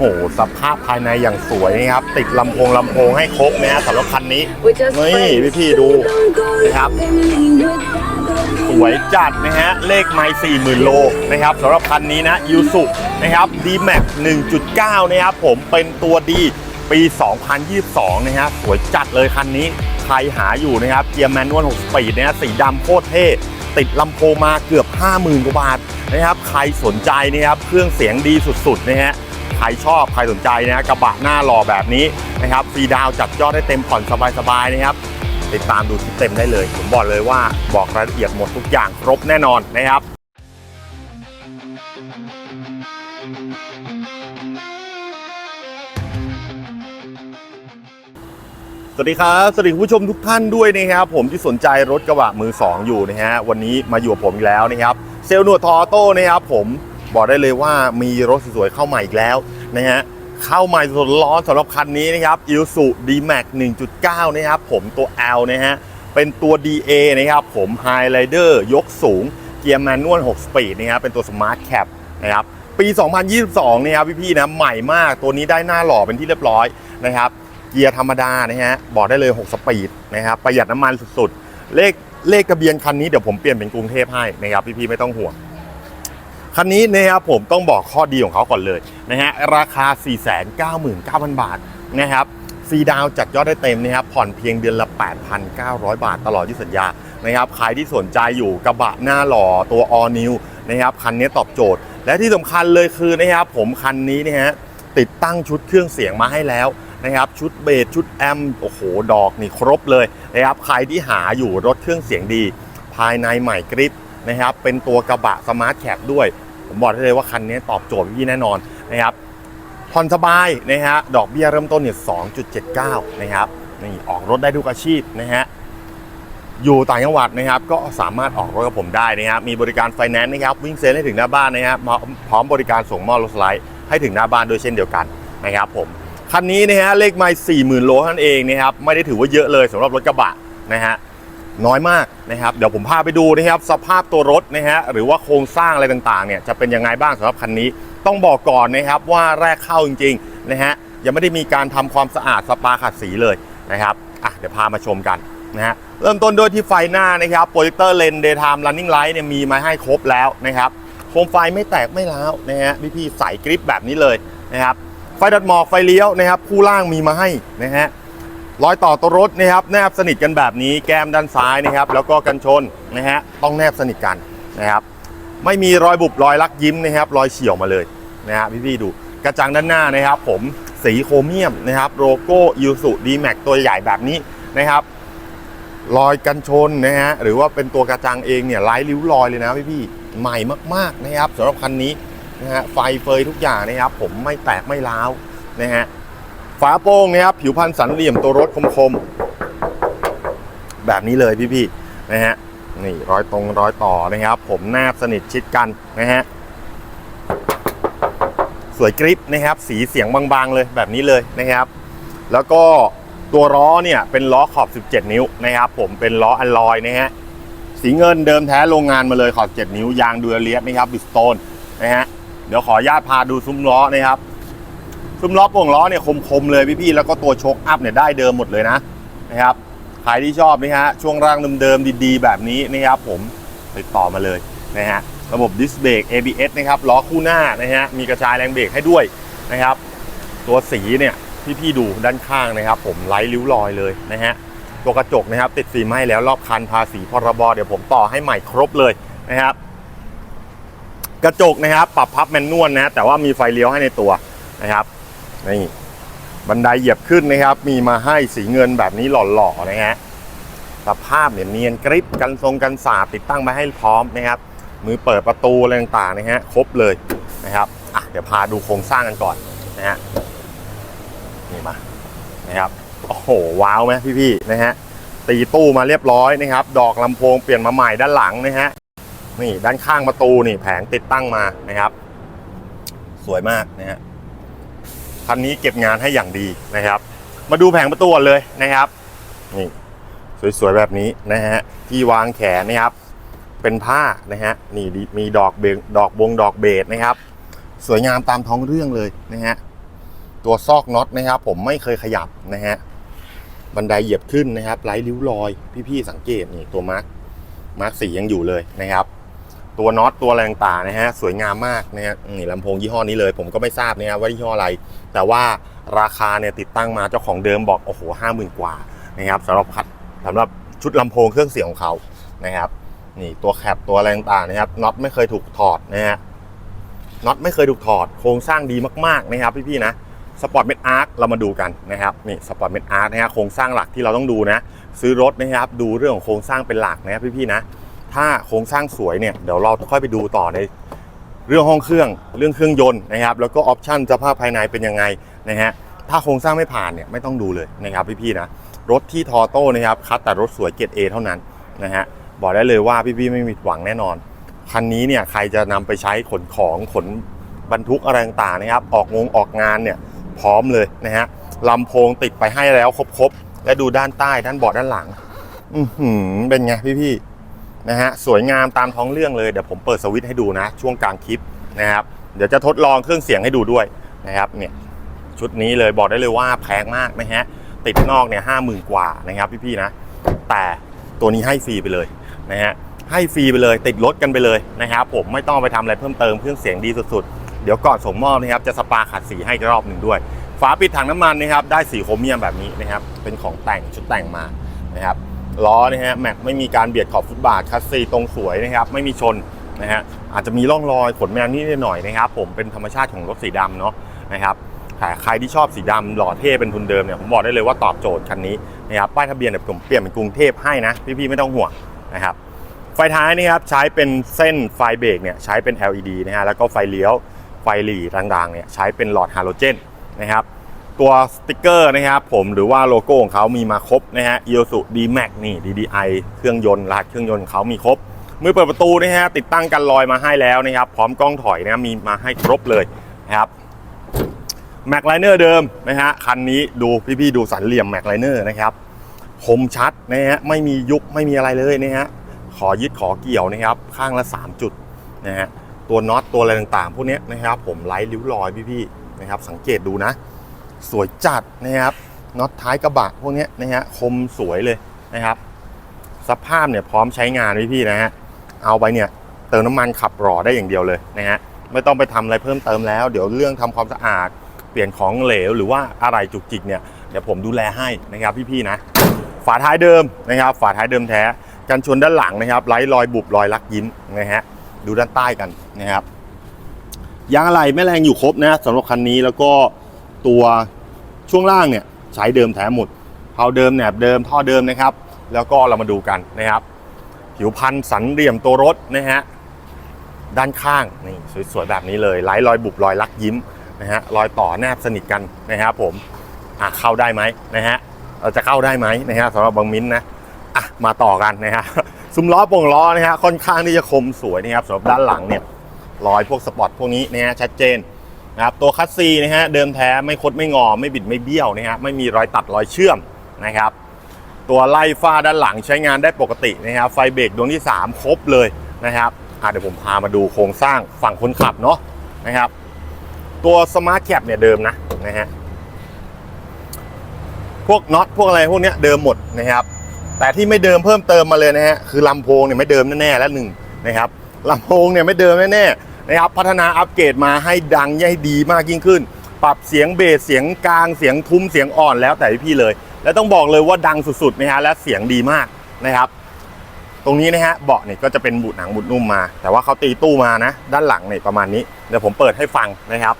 โหสภาพภายในอย่างสวยนะครับ ติดลำโพงลำโพงให้ครบนะฮะสำหรับคันนี้ นี่พี่ๆดูนะครับ สวยจัดนะฮะ เลขไมล์40,000โลนะครับสำหรับคันนี้นะยูสุนะครับ D-Max 1.9 นะครับ ผมเป็นตัวดีปี 2022 นะฮะสวยจัดเลยคันนี้ ใครหาอยู่นะครับ เกียร์แมนนวล6สปีดนะฮะสีดำโคตรเท่ติดลำโพงมาเกือบ 50,000 กว่าบาทนะครับ ใครสนใจนะครับ เครื่องเสียงดีสุด ๆ นะฮะ ใครชอบใครสนใจนะฮะกระบะหน้าหล่อแบบนี้นะครับฟรีดาวจัดยอดได้เต็มผ่อนสบายๆนะครับติดตามดูคลิปเต็มได้เลย ผมบอกเลยว่าบอกรายละเอียดหมดทุกอย่างครบแน่นอนนะครับสวัสดีครับสวัสดีคุณผู้ชมทุกท่านด้วยนะครับผมที่สนใจรถกระบะมือ 2 อยู่นะฮะวันนี้มาอยู่กับผมอีกแล้วนะครับเซลล์หนวดทอโต้นะครับผมบอกได้เลยว่ามีรถสวยๆเข้ามาอีกแล้ว นะฮะเข้าใหมาสดร้อนสำหรับคันนี้นะครับ i l s u D-Max 1.9 นะครับผมตัว L นะฮะเป็นตัว DA นะครับผม Highlander ยกสูง เกียร์แมนนวล 6 สปีดนะครับเป็นตัว Smart Cap นะครับปี 2022 นะครับพี่ๆนะใหม่มากตัวนี้ได้หน้าหล่อเป็นที่เรียบร้อยนะครับเกียร์ธรรมดานะฮะบอกได้เลย 6 สปีดนะครับประหยัดน้ำมันสุดๆ เลขเลขทะเบียนคันนี้เดี๋ยวผมเปลี่ยนเป็นกรุงเทพให้นะครับพี่ๆไม่ต้องห่วง คันนี้นะครับผมต้องบอกข้อดีของเขาก่อนเลยนะฮะราคา 499,000 บาทนะครับฟรีดาวจัดยอดได้เต็มนะครับผ่อนเพียงเดือนละ 8,900 บาทตลอดที่สัญญานะครับใครที่สนใจอยู่กระบะหน้าหล่อตัว all new นะครับคันนี้ตอบโจทย์ และที่สำคัญเลยคือนะครับผมคันนี้นะฮะติดตั้งชุดเครื่องเสียงมาให้แล้วนะครับชุดเบสชุดแอมโอ้โหดอกนี่ครบเลยนะครับใครที่หาอยู่รถเครื่องเสียงดี ภายในใหม่กริป นะครับ เป็นตัวกระบะสมาร์ทแคปด้วย ผมบอกได้เลยว่าคันนี้ตอบโจทย์พี่แน่นอนนะครับผ่อนสบายนะฮะ ดอกเบี้ยเริ่มต้นเนี่ย2.79 นะครับ นี่ออกรถได้ทุกอาชีพนะฮะ อยู่ต่างจังหวัดนะครับ ก็สามารถออกรถกับผมได้นะครับ มีบริการไฟแนนซ์นะครับ วิ่งเซ็นให้ถึงหน้าบ้านนะครับ พร้อมบริการส่งมอบรถสไลด์ให้ถึงหน้าบ้านด้วยเช่นเดียวกันนะครับผม คันนี้นะฮะเลขไมล์40,000 โลนั้นเองนะครับ ไม่ได้ถือว่าเยอะเลยสำหรับรถกระบะนะฮะ น้อยมากนะครับ เดี๋ยวผมพาไปดูนะครับสภาพตัวรถนะฮะหรือว่าโครงสร้างอะไรต่างๆเนี่ยจะเป็นยังไงบ้างสำหรับคันนี้ ต้องบอกก่อนนะครับว่าแรกเข้าจริงๆนะฮะยังไม่ได้มีการทำความสะอาดสปาขัดสีเลยนะครับอะเดี๋ยวพามาชมกันนะฮะเริ่มต้นด้วยที่ไฟหน้านะครับโปรเจคเตอร์เลน daytime running light เนี่ยมีมาให้ครบแล้วนะครับโคมไฟไม่แตกไม่ร้าวนะฮะพี่ๆใส่กริปแบบนี้เลยนะครับไฟดัดหมอกไฟเลี้ยวนะครับคู่ล่างมีมาให้นะฮะ รอยต่อตัวรถนะครับแนบสนิทกันแบบนี้แก้มด้านซ้ายนะครับ แล้วก็กันชนนะฮะต้องแนบสนิทกันนะครับ ไม่มีรอยบุบรอยลักยิ้มนะครับ รอยเฉียวมาเลยนะฮะพี่ๆดูกระจังด้านหน้านะครับ ผมสีโครเมียมนะครับโลโก้ยูสุดีแม็กตัวใหญ่แบบนี้นะครับรอยกันชนนะฮะหรือว่าเป็นตัวกระจังเองเนี่ยไร้ริ้วรอยเลยนะพี่ๆใหม่มากๆนะครับสำหรับคันนี้นะฮะไฟเฟยทุกอย่างนะครับ ผมไม่แตกไม่ร้าวนะฮะ ฝาโป้งนะครับผิวพันธ์สันเหลี่ยมตัวรถคมๆ แบบนี้เลยพี่ๆนะฮะนี่ร้อยตรงร้อยต่อนะครับ ผมแนบสนิทชิดกันนะฮะสวยกริปนะครับ สีเสียงบางๆเลยแบบนี้เลยนะครับ แล้วก็ตัวล้อเนี่ยเป็นล้อขอบ 17 นิ้วนะครับ ผมเป็นล้ออัลลอยนะฮะสีเงินเดิมแท้โรงงานมาเลยขอบ 7 นิ้วยางดูเลียสนะครับบิสโตนนะฮะเดี๋ยวขออนุญาตพาดูซุ้มล้อนะครับ ซุ้มล้อโป่งล้อเนี่ยคมๆเลยพี่ๆแล้วก็ตัวโชคอัพเนี่ยได้เดิมหมดเลยนะนะครับใครที่ชอบนะฮะช่วงร่างเดิมๆดีๆ แบบนี้นะครับผมติดต่อมาเลยนะฮะระบบดิสเบรก ABS นะครับล้อคู่หน้านะฮะมีกระจายแรงเบรกให้ด้วยนะครับ ตัวสีเนี่ยพี่ๆดูด้านข้างนะครับ ผมไร้ริ้วรอยเลยนะฮะตัวกระจกนะครับ ติดฟิล์มให้แล้วรอบคันภาษีพรบเดี๋ยวผมต่อให้ใหม่ครบเลยนะครับ กระจกนะครับ ปรับพับแมนนวลนะแต่ว่ามีไฟเลี้ยวให้ในตัวนะครับ นี่บันไดเหยียบขึ้นนะครับ มีมาให้สีเงินแบบนี้หล่อๆนะฮะสภาพเนี่ยเนียนกริปกันทรงกันสาดติดตั้งมาให้พร้อมนะครับ มือเปิดประตูอะไรต่างๆนะฮะครบเลยนะครับอะเดี๋ยวพาดูโครงสร้างกันก่อนนะฮะนี่มานะครับโอ้โหว้าวไหมพี่ๆนะฮะตีตู้มาเรียบร้อยนะครับ ดอกลำโพงเปลี่ยนมาใหม่ด้านหลังนะฮะนี่ด้านข้างประตูนี่แผงติดตั้งมานะครับ สวยมากนะฮะ คันนี้เก็บงานให้อย่างดีนะครับ มาดูแผงประตูเลยนะครับนี่สวยๆแบบนี้นะฮะที่วางแขนนะครับ เป็นผ้านะฮะนี่มีดอกเบงดอกบงดอกเบสนะครับ สวยงามตามท้องเรื่องเลยนะฮะตัวซอกน็อตนะครับ ผมไม่เคยขยับนะฮะบันไดเหยียบขึ้นนะครับไร้ริ้วรอย พี่ๆสังเกตนี่ตัวมาร์คมาร์คสียังอยู่เลยนะครับ ตัวน็อตตัวอะไรต่างนะฮะสวยงามมากนะฮะนี่ลำโพงยี่ห้อนี้เลย ผมก็ไม่ทราบนะครับว่ายี่ห้ออะไร แต่ว่าราคาเนี่ยติดตั้งมาเจ้าของเดิมบอกโอ้โหห้าหมื่นกว่านะครับสำหรับคัดสำหรับชุดลำโพงเครื่องเสียงของเขานะครับนี่ตัวแคปตัวอะไรต่างนะครับน็อตไม่เคยถูกถอดนะฮะน็อตไม่เคยถูกถอดโครงสร้างดีมากๆนะครับพี่ๆนะสปอร์ตเมดอาร์คเรามาดูกันนะครับนี่สปอร์ตเมดอาร์คนะฮะโครงสร้างหลักที่เราต้องดูนะ ซื้อรถนะครับดูเรื่องของโครงสร้างเป็นหลักนะครับพี่ๆนะ ถ้าโครงสร้างสวยเนี่ยเดี๋ยวเราค่อยไปดูต่อในเรื่องห้องเครื่องเรื่องเครื่องยนต์นะครับ แล้วก็ออปชั่นสภาพภายในเป็นยังไงนะฮะถ้าโครงสร้างไม่ผ่านเนี่ยไม่ต้องดูเลยนะครับพี่ๆนะรถที่ทอโต้นะครับคัดแต่รถสวยเกรด A เท่านั้นนะฮะบอกได้เลยว่าพี่ๆไม่มีหวังแน่นอนคันนี้เนี่ยใครจะนำไปใช้ขนของขนบรรทุกอะไรต่างๆนะครับ ออกงงออกงานเนี่ยพร้อมเลยนะฮะลำโพงติดไปให้แล้วครบๆและดูด้านใต้ด้านเบาะด้านหลัง อือหือเป็นไงพี่ๆ นะฮะสวยงามตามท้องเรื่องเลยเดี๋ยวผมเปิดสวิตช์ให้ดูนะ ช่วงกลางคลิปนะครับเดี๋ยวจะทดลองเครื่องเสียงให้ดูด้วยนะครับเนี่ยชุดนี้เลยบอกได้เลยว่าแพงมากนะฮะติดนอกเนี่ยห้าหมื่นกว่านะครับพี่ๆนะ แต่ตัวนี้ให้ฟรีไปเลยนะฮะให้ฟรีไปเลยติดรถกันไปเลยนะครับผมไม่ต้องไปทำอะไรเพิ่มเติมเครื่องเสียงดีสุดๆ เดี๋ยวก่อนส่งมอบนะครับจะสปาขัดสีให้รอบหนึ่งด้วย ฝาปิดถังน้ำมันนะครับได้สีโครเมียมแบบนี้นะครับเป็นของแต่งชุดแต่งมานะครับ ล้อนะฮะแม็กไม่มีการเบียดขอบฟุตบาทคัสซีตรงสวยนะครับไม่มีชนนะฮะอาจจะมีร่องรอยขนแมวนิดหน่อยนะครับผมเป็นธรรมชาติของรถสีดำเนาะนะครับแต่ใครที่ชอบสีดำหล่อเท่เป็นทุนเดิมเนี่ยผมบอกได้เลยว่าตอบโจทย์คันนี้นะครับป้ายทะเบียนเนี่ยผมเปลี่ยนเป็นกรุงเทพให้นะพี่ๆไม่ต้องห่วงนะครับไฟท้ายนี่ครับใช้เป็นเส้นไฟเบรกเนี่ยใช้เป็น LED นะฮะแล้วก็ไฟเลี้ยวไฟหลีต่างๆเนี่ยใช้เป็นหลอดฮาโลเจนนะครับ ตัวสติกเกอร์นะครับผมหรือว่าโลโก้ของเขามีมาครบนะฮะ i o s u D-Max นี่ DDI เครื่องยนต์รหัสเครื่องยนต์เขามีครบ มือเปิดประตูนะฮะติดตั้งกันลอยมาให้แล้วนะครับ พร้อมกล้องถอยนะมีมาให้ครบเลยนะครับแม็กไลเนอร์เดิมนะฮะคันนี้ดูพี่ๆดูสันเหลี่ยมแม็กไลเนอร์นะครับคมชัดนะฮะไม่มียุบไม่มีอะไรเลยนะฮะขอยึดขอเกี่ยวนะครับ ข้างละ 3 จุดนะฮะตัวน็อตตัวอะไรต่างๆ พวกนี้นะครับผมไล่ริ้วรอยพี่ๆนะครับสังเกตดูนะ สวยจัดนะครับน็อตท้ายกระบะพวกนี้นะฮะคมสวยเลยนะครับ สภาพเนี่ยพร้อมใช้งานพี่ๆนะฮะเอาไปเนี่ยเติมน้ำมันขับรอได้อย่างเดียวเลยนะฮะไม่ต้องไปทำอะไรเพิ่มเติมแล้ว เดี๋ยวเรื่องทำความสะอาด เปลี่ยนของเหลวหรือว่าอะไรจุกจิกเนี่ยเดี๋ยวผมดูแลให้นะครับพี่ๆนะ ฝาท้ายเดิมนะครับฝาท้ายเดิมแท้กันชนด้านหลังนะครับไร้รอยบุบรอยลักยิ้มนะฮะดูด้านใต้กันนะครับยางอะไรไม่แรงอยู่ครบนะสำหรับคันนี้แล้วก็ ตัวช่วงล่างเนี่ยใช้เดิมแท้หมดเพาเดิมแหนบเดิมท่อเดิมนะครับ แล้วก็เรามาดูกันนะครับ ผิวพันธุ์สันเหลี่ยมตัวรถนะฮะด้านข้างนี่สวยๆแบบนี้เลยไร้รอยบุบรอยลักยิ้มนะฮะรอยต่อแนบสนิทกันนะครับผมอะเข้าได้ไหมนะฮะเราจะเข้าได้ไหมนะฮะสำหรับบางมิ้นนะอะมาต่อกันนะฮะซุ้มล้อโป่งล้อนะฮะค่อนข้างที่จะคมสวยนะครับสำหรับด้านหลังเนี่ยรอยพวกสปอร์ตพวกนี้นะฮะชัดเจน นะครับตัวคัสซีนะฮะเดิมแท้ไม่คดไม่งอไม่บิดไม่เบี้ยวนะฮะไม่มีรอยตัดรอยเชื่อมนะครับ ตัวไล่ฟ้าด้านหลังใช้งานได้ปกตินะครับไฟเบรกดวงที่ 3 ครบเลยนะครับเดี๋ยวผมพามาดูโครงสร้างฝั่งคนขับเนาะนะครับ ตัวสมาร์ทแคปเนี่ยเดิมนะนะฮะพวกน็อตพวกอะไรพวกเนี้ยเดิมหมดนะครับ แต่ที่ไม่เดิมเพิ่มเติมมาเลยนะฮะคือลำโพงเนี่ยไม่เดิมแน่ๆแล้วหนึ่งนะครับลำโพงเนี่ยไม่เดิมแน่ๆ นะครับพัฒนาอัปเกรดมาให้ดังให้ดีมากยิ่งขึ้น ปรับเสียงเบสเสียงกลางเสียงทุ้มเสียงอ่อนแล้วแต่พี่เลย และต้องบอกเลยว่าดังสุดๆนะฮะและเสียงดีมากนะครับ ตรงนี้นะฮะเบาะเนี่ยก็จะเป็นบุดหนังบุดนุ่มมา แต่ว่าเขาตีตู้มานะ ด้านหลังเนี่ยประมาณนี้เดี๋ยวผมเปิดให้ฟังนะครับ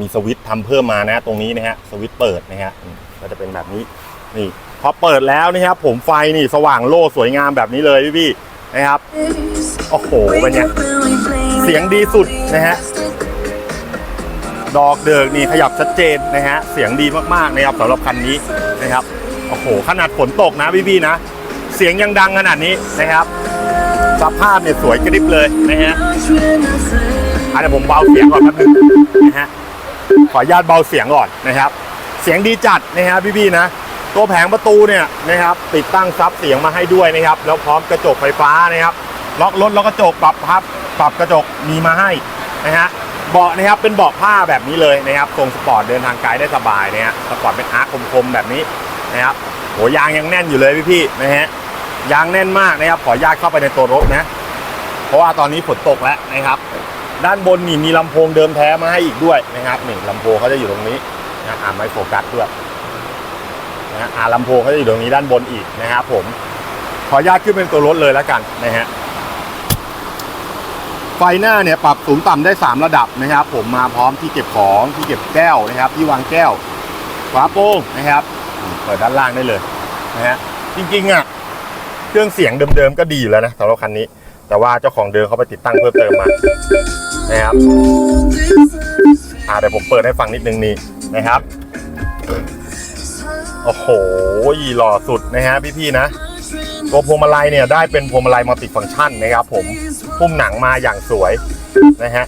มีสวิตช์ทำเพิ่มมานะ ตรงนี้นะฮะสวิตช์เปิดนะฮะก็จะเป็นแบบนี้นี่พอเปิดแล้วนะครับผมไฟนี่สว่างโล่สวยงามแบบนี้เลยพี่ๆ นะครับ โอ้โห เป็นไง เสียงดีสุดนะฮะ ดอกเดิกนี่ขยับชัดเจนนะฮะ เสียงดีมากๆนะครับสำหรับคันนี้นะครับ โอ้โห ขนาดฝนตกนะพี่ๆนะ เสียงยังดังขนาดนี้นะครับ สภาพเนี่ยสวยกริบเลยนะฮะอันนี้ผมเบาเสียงก่อนแป๊บนึงนะฮะ ขออนุญาตเบาเสียงก่อนนะครับ เสียงดีจัดนะฮะพี่ๆนะ ตัวแผงประตูเนี่ยนะครับติดตั้งซับเสียงมาให้ด้วยนะครับ แล้วพร้อมกระจกไฟฟ้านะครับล็อกรถล็อกกระจกปรับพับปรับกระจกมีมาให้นะฮะเบาะนะครับเป็นเบาะผ้าแบบนี้เลยนะครับทรงสปอร์ตเดินทางไกลได้สบายนะฮะสปอร์ตเป็นอาร์คคมๆแบบนี้นะครับโหยางยังแน่นอยู่เลยพี่ๆนะฮะยางแน่นมากนะครับขออนุญาตเข้าไปในตัวรถนะเพราะว่าตอนนี้ฝนตกแล้วนะครับ ด้านบนนี่มีลำโพงเดิมแท้มาให้อีกด้วยนะครับนี่ลำโพงเขาจะอยู่ตรงนี้นะอ่าไม่โฟกัสด้วย นะอ่าลำโพงเขาจะอยู่ตรงนี้ด้านบนอีกนะครับผมขออนุญาตขึ้นเป็นตัวรถเลยแล้วกันนะฮะไฟหน้าเนี่ยปรับสูงต่ำได้ 3 ระดับนะครับ ผมมาพร้อมที่เก็บของที่เก็บแก้วนะครับ ที่วางแก้วฝาโปร่งนะครับเปิดด้านล่างได้เลยนะฮะจริงๆอะเครื่องเสียงเดิมๆก็ดีแล้วนะสำหรับคันนี้ แต่ว่าเจ้าของเดิมเขาไปติดตั้งเพิ่มเติมมานะครับอ่าเดี๋ยวผมเปิดให้ฟังนิดนึงนี่นะครับ โอ้โหหล่อสุดนะฮะพี่ๆนะ ตัวพวงมาลัยเนี่ยได้เป็นพวงมาลัยมัลติฟังก์ชันนะครับผมพุ่มหนังมาอย่างสวยนะฮะ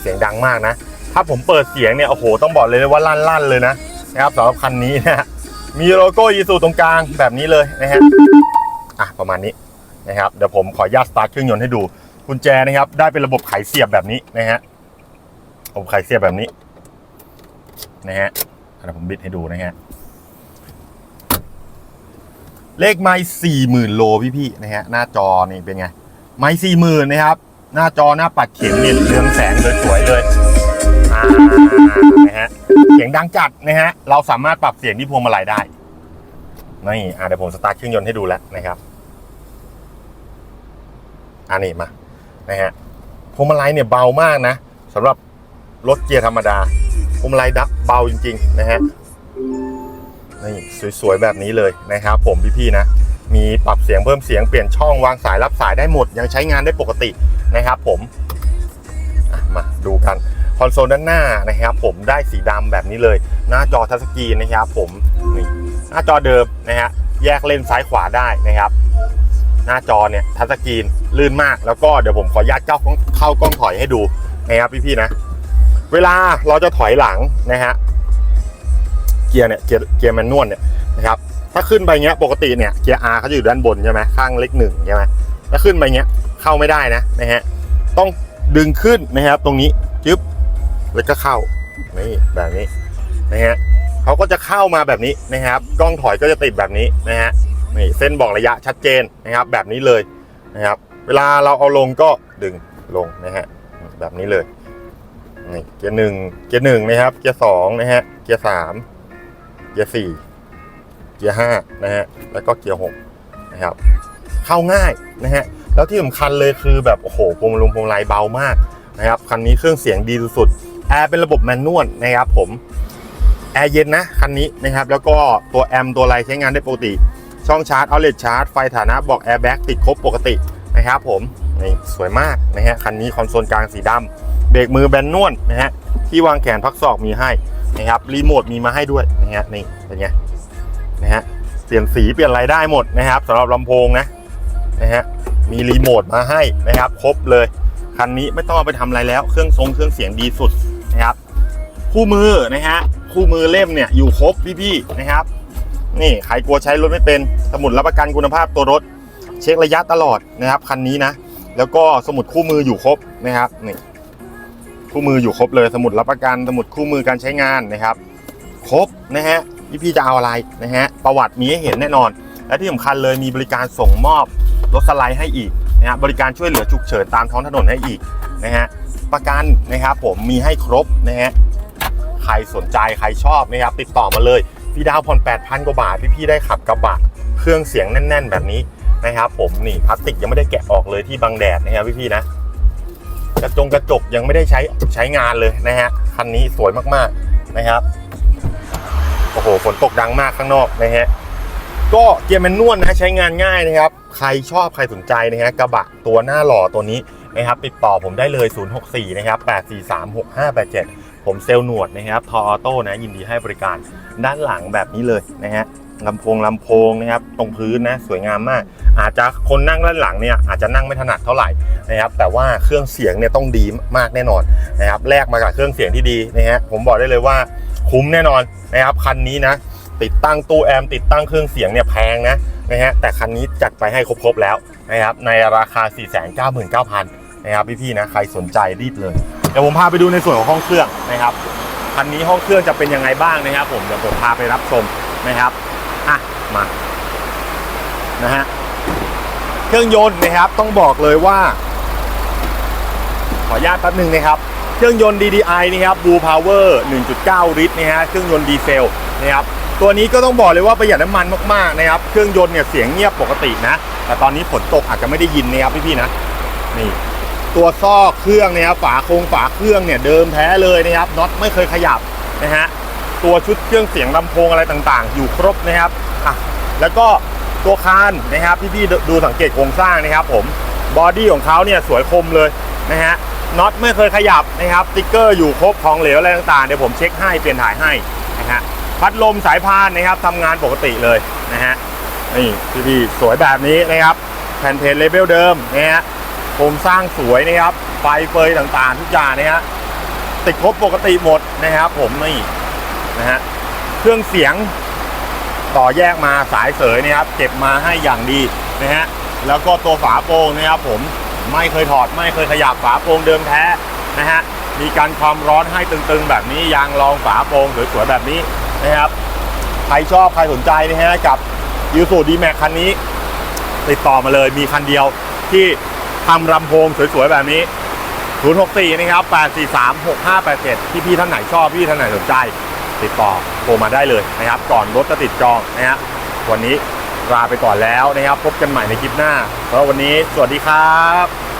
เสียงดังมากนะ ถ้าผมเปิดเสียงเนี่ยโอ้โหต้องบอกเลยว่าลั่นๆเลยนะนะครับสำหรับคันนี้นะฮะมีโลโก้ยีสูตรงกลางแบบนี้เลยนะฮะอะประมาณนี้นะครับเดี๋ยวผมขออนุญาตสตาร์ทเครื่องยนต์ให้ดูกุญแจนะครับ ได้เป็นระบบไขเสียบแบบนี้นะฮะผมไขเสียบแบบนี้นะฮะเดี๋ยวผมบิดให้ดูนะฮะ เลขไม้สี่หมื่นโลพี่ๆนะฮะหน้าจอนี่เป็นไง ไม้สี่หมื่นนะครับ หน้าจอหน้าปัดเข็มเนี่ยเรืองแสงเลยสวยเลยนะฮะเสียงดังจัดนะฮะเราสามารถปรับเสียงที่พวงมาลัยได้นี่อ่าเดี๋ยวผมสตาร์ทเครื่องยนต์ให้ดูแล้วนะครับอันนี้มานะฮะพวงมาลัยเนี่ยเบามากนะสำหรับรถเกียร์ธรรมดาพวงมาลัยดับเบาจริง ๆ นะฮะ นี่สวยๆแบบนี้เลยนะครับผมพี่ๆนะ มีปรับเสียงเพิ่มเสียงเปลี่ยนช่องวางสายรับสายได้หมด ยังใช้งานได้ปกตินะครับผมมาดูกันคอนโซลด้านหน้านะครับผมได้สีดำแบบนี้เลย หน้าจอทัชสกรีนนะครับผมนี่หน้าจอเดิมนะฮะแยกเล่นซ้ายขวาได้นะครับ หน้าจอเนี่ยทัชสกรีนลื่นมากแล้วก็เดี๋ยวผมขออนุญาตเข้าเข้ากล้องถอยให้ดูนะครับพี่ๆนะ เวลาเราจะถอยหลังนะฮะ เกียร์เนี่ยเกียร์เกียร์แมนนวลเนี่ยนะครับถ้าขึ้นไปเงี้ยปกติเนี่ยเกียร์ R เขาจะอยู่ด้านบนใช่ไหมข้างเลขหนึ่งใช่ไหมถ้าขึ้นไปเงี้ยเข้าไม่ได้นะนะฮะต้องดึงขึ้นนะครับ ตรงนี้จึ๊บแล้วก็เข้านี่แบบนี้นะฮะเขาก็จะเข้ามาแบบนี้นะครับกล้องถอยก็จะติดแบบนี้นะฮะนี่เส้นบอกระยะชัดเจนนะครับ แบบนี้เลยนะครับ เวลาเราเอาลงก็ดึงลงนะฮะแบบนี้เลยนี่เกียร์หนึ่งเกียร์หนึ่งนะครับ เกียร์สองนะฮะเกียร์สาม เกียร์สี่เกียร์ห้านะฮะแล้วก็เกียร์หกนะครับเข้าง่ายนะฮะแล้วที่สำคัญเลยคือแบบโอ้โหพวงลุงพวงมาลัยเบามากนะครับคันนี้เครื่องเสียงดีสุดๆแอร์เป็นระบบแมนนวลนะครับผมแอร์เย็นนะคันนี้นะครับแล้วก็ตัวแอมตัวอะไรใช้งานได้ปกติ ช่องชาร์จเอาเลชาร์จไฟฐานะบอกแอร์แบ็กติดครบปกตินะครับผมนี่สวยมากนะฮะคันนี้คอนโซลกลางสีดำเบรกมือแบนนวลนะฮะที่วางแขนพักศอกมีให้ นะครับรีโมทมีมาให้ด้วยนะฮะนี่เป็นไงนะฮะเปลี่ยนสีเปลี่ยนอะไรได้หมดนะครับสำหรับลำโพงนะนะฮะมีรีโมทมาให้นะครับครบเลยคันนี้ไม่ต้องไปทำอะไรแล้วเครื่องทรงเครื่องเสียงดีสุดนะครับ คู่มือนะฮะคู่มือเล่มเนี่ยอยู่ครบพี่ๆนะครับ นี่ใครกลัวใช้รถไม่เป็นสมุดรับประกันคุณภาพตัวรถ เช็คระยะตลอดนะครับคันนี้นะ แล้วก็สมุดคู่มืออยู่ครบนะครับนี่ คู่มืออยู่ครบเลยสมุดรับประกันสมุดคู่มือการใช้งานนะครับ ครบนะฮะพี่พี่จะเอาอะไรนะฮะประวัติมีให้เห็นแน่นอน และที่สำคัญเลยมีบริการส่งมอบรถสไลด์ให้อีกนะฮะบริการช่วยเหลือฉุกเฉินตามท้องถนนให้อีกนะฮะประกันนะครับผมมีให้ครบนะฮะใครสนใจใครชอบนะครับติดต่อมาเลยพี่ดาวผ่อน8,000กว่าบาทพี่พี่ได้ขับกระบะเครื่องเสียงแน่น ๆ แบบนี้นะครับผมนี่พลาสติกยังไม่ได้แกะออกเลยที่บังแดดนะครับพี่พี่นะ กระจงกระจกยังไม่ได้ใช้ใช้งานเลยนะฮะคันนี้สวยมากๆนะครับโอ้โหฝนตกดังมากข้างนอกนะฮะก็เกียร์แมนนวลนะใช้งานง่ายนะครับ ใครชอบใครสนใจนะฮะกระบะตัวหน้าหล่อตัวนี้นะครับติดต่อผมได้เลย 064 นะครับ8436587 ผมเซลล์หนวดนะครับทอออโต้นะยินดีให้บริการด้านหลังแบบนี้เลยนะฮะ ลำโพงลำโพงนะครับ ตรงพื้นนะสวยงามมาก อาจจะคนนั่งด้านหลังเนี่ยอาจจะนั่งไม่ถนัดเท่าไหร่นะครับ แต่ว่าเครื่องเสียงเนี่ยต้องดีมากแน่นอนนะครับแลกมากับเครื่องเสียงที่ดีนะฮะผมบอกได้เลยว่าคุ้มแน่นอนนะครับคันนี้นะ ติดตั้งตู้แอมติดตั้งเครื่องเสียงเนี่ยแพงนะนะฮะแต่คันนี้จัดไปให้ครบๆแล้วนะครับในราคา 499,000นะครับพี่ๆนะใครสนใจรีบเลยเดี๋ยวผมพาไปดูในส่วนของห้องเครื่องนะครับคันนี้ห้องเครื่องจะเป็นยังไงบ้างนะครับ ผมเดี๋ยวผมพาไปรับชมนะครับ มานะฮะเครื่องยนต์นะครับต้องบอกเลยว่า ขออนุญาตแป๊บหนึงนะครับ เครื่องยนต์ DDI นะครับ Blue Power 1.9 ลิตรนะฮะเครื่องยนต์ดีเซลนะครับตัวนี้ก็ต้องบอกเลยว่าประหยัดน้ำมันมากๆนะครับ เครื่องยนต์เนี่ยเสียงเงียบปกตินะ แต่ตอนนี้ฝนตกอาจจะไม่ได้ยินนะครับพี่ๆนะนี่ตัวซอกเครื่องเนี่ยครับฝาโครงฝาเครื่องเนี่ยเดิมแท้เลยนะครับน็อตไม่เคยขยับนะฮะตัวชุดเครื่องเสียงลำโพงอะไรต่างๆ อยู่ครบนะครับ อะแล้วก็ตัวคานนะครับพี่ๆดูสังเกตโครงสร้างนะครับ ผมบอดี้ของเขาเนี่ยสวยคมเลยนะฮะน็อตไม่เคยขยับนะครับติ๊กเกอร์อยู่ครบของเหลวอะไรต่างๆเดี๋ยวผมเช็คให้เปลี่ยนถ่ายให้นะฮะพัดลมสายพานนะครับทำงานปกติเลยนะฮะนี่พี่ๆสวยแบบนี้นะครับแผ่นเพจเลเบลเดิมนะฮะโครงสร้างสวยนะครับไฟเฟยต่างๆ ทุกอย่างนะฮะติดครบปกติหมดนะครับผมนี่นะฮะเครื่องเสียง ต่อแยกมาสายเสยนะครับเก็บมาให้อย่างดีนะฮะแล้วก็ตัวฝาโปร่งนะครับผมไม่เคยถอดไม่เคยขยับฝาโปร่งเดิมแท้นะฮะมีการความร้อนให้ตึงๆ แบบนี้ยางรองฝาโปร่งสวยๆแบบนี้นะครับใครชอบใครสนใจนะฮะกับยูสูดีแม็กคันนี้ติดต่อมาเลยมีคันเดียวที่ทำลำโพงสวยๆแบบนี้ 064 นะครับ 843 6587 พี่พี่ๆท่านไหนชอบ พี่ท่านไหนสนใจ ติดต่อโทรมาได้เลยนะครับ ก่อนรถจะติดจองนะฮะวันนี้ลาไปก่อนแล้วนะครับ พบกันใหม่ในคลิปหน้าแล้ววันนี้สวัสดีครับ